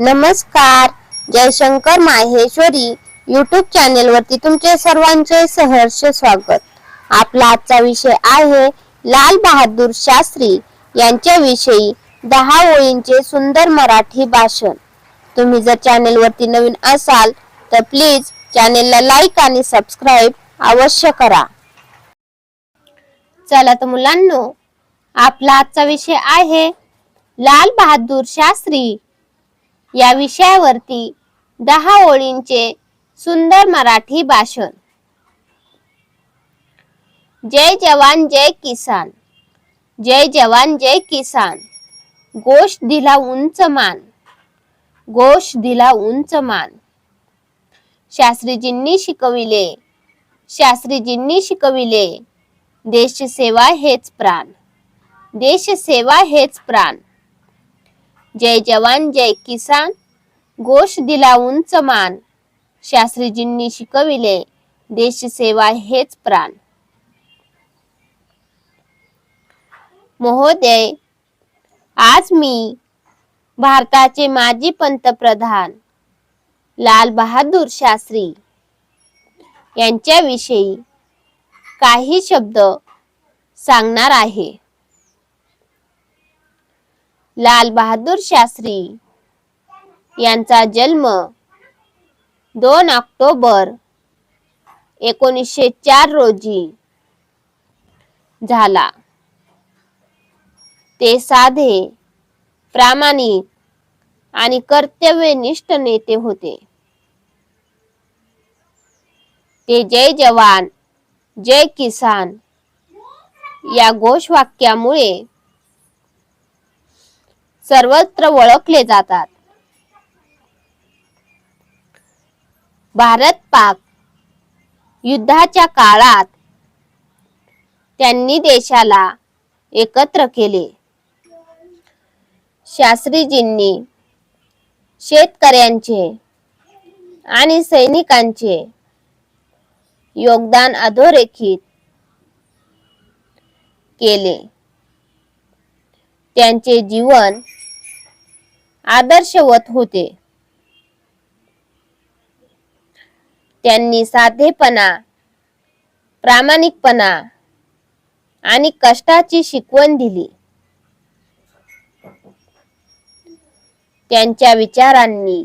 नमस्कार. Jaishankar Maheshwari YouTube channel वरती तुमचे सर्वांचे सहर्ष स्वागत. आपला आजचा विषय आहे लाल बहादूर शास्त्री यांच्याविषयी दहा ओळींचे सुंदर मराठी भाषण. तुम्ही जर चॅनेल वरती नवीन असाल तर प्लीज चॅनेलला लाईक आणि सबस्क्राईब अवश्य करा. चला तर मुलांनो आपला आजचा विषय आहे लाल बहादूर शास्त्री या विषयावरती दहा ओळींचे सुंदर मराठी भाषण. जय जवान जय किसान. जय जवान जय किसान. गोश दिला उंच मान. गोश दिला उंच मान. शास्त्रीजींनी शिकविले. शास्त्रीजींनी शिकविले. देशसेवा हेच प्राण. देशसेवा हेच प्राण. जय जवान जय किसान. गोष दिला उंच मान शास्त्रीजींनी शिकविले देशसेवा हेच प्राण. महोदय आज मी भारताचे माजी पंतप्रधान लाल बहादूर शास्त्री यांच्याविषयी काही शब्द सांगणार आहे. लाल बहादूर शास्त्री यांचा जन्म दोन ऑक्टोबर एकोणीसशे चार रोजी झाला. ते साधे प्रामाणिक आणि कर्तव्यनिष्ठ नेते होते. ते जय जवान जय किसान या घोषवाक्यामुळे सर्वत्र ओळखले जातात. भारत पाक युद्धाच्या काळात त्यांनी देशाला एकत्र केले. शास्त्रीजींनी शेतकऱ्यांचे आणि सैनिकांचे योगदान अधोरेखित केले. त्यांचे जीवन आदर्शवत होते. त्यांनी साधेपणा प्रामाणिकपणा आणि कष्टाची शिकवण दिली. त्यांच्या विचारांनी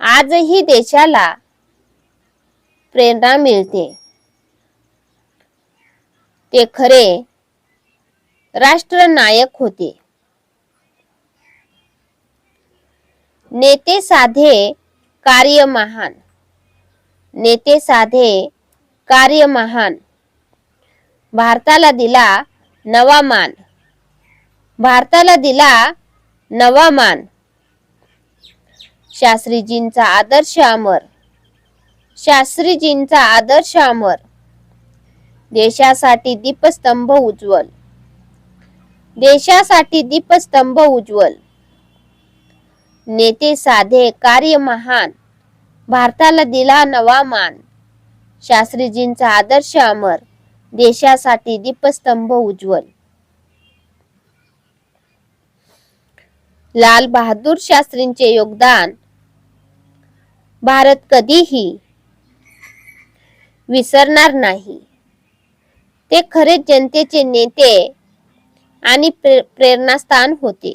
आजही देशाला प्रेरणा मिळते. ते खरे राष्ट्रनायक होते. नेते साधे कार्य महान नेते साधे कार्य महान भारताला दिला नवा मान. भारताला दिला नवा मान. शास्त्रीजींचा आदर्श अमर. शास्त्रीजींचा आदर्श अमर. देशासाठी दीपस्तंभ उज्ज्वल. देशासाठी दीपस्तंभ उज्ज्वल. नेते साधे कार्य महान. भारताला दिला नवा मान. शास्त्रीजींचा आदर्श अमर. देशासाठी दीपस्तंभ उज्ज्वल. लाल बहादूर शास्त्रींचे योगदान. भारत कधीही विसरणार नाही. ते खरे जनतेचे नेते आणि प्रेरणास्थान होते.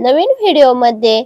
नवीन व्हिडिओमध्ये